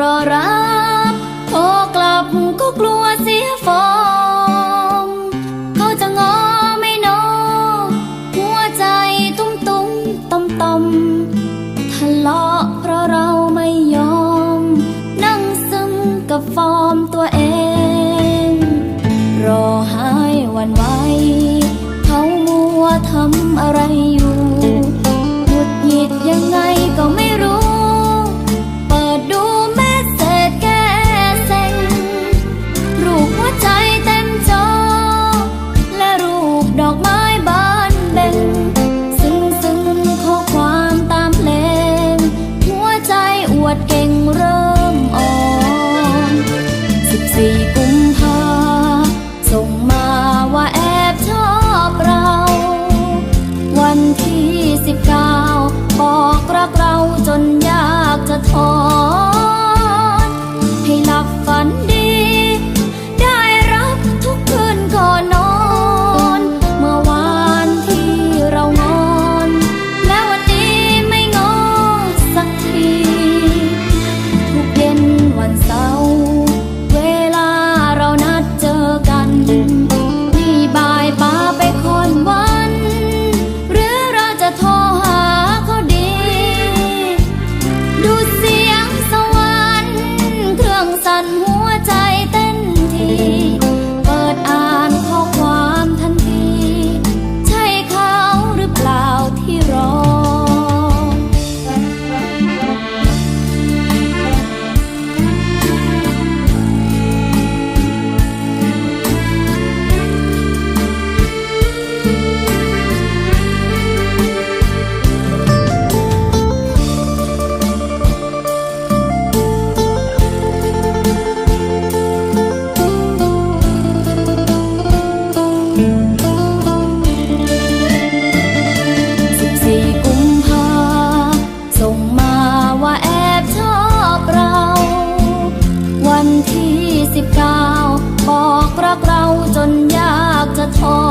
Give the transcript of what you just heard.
รอรับโทรกลับก็กลัวเสียฟองเขาจะงอไม่นอหัวใจตุ้มตุ้มต่อมต่อมทะเลาะเพราะเราไม่ยอม นั่งซึมกับฟอร์มตัวเอง รอหายวันไวเขามัวทำอะไรอยู่ สิบอกรักเราจนยากจะทน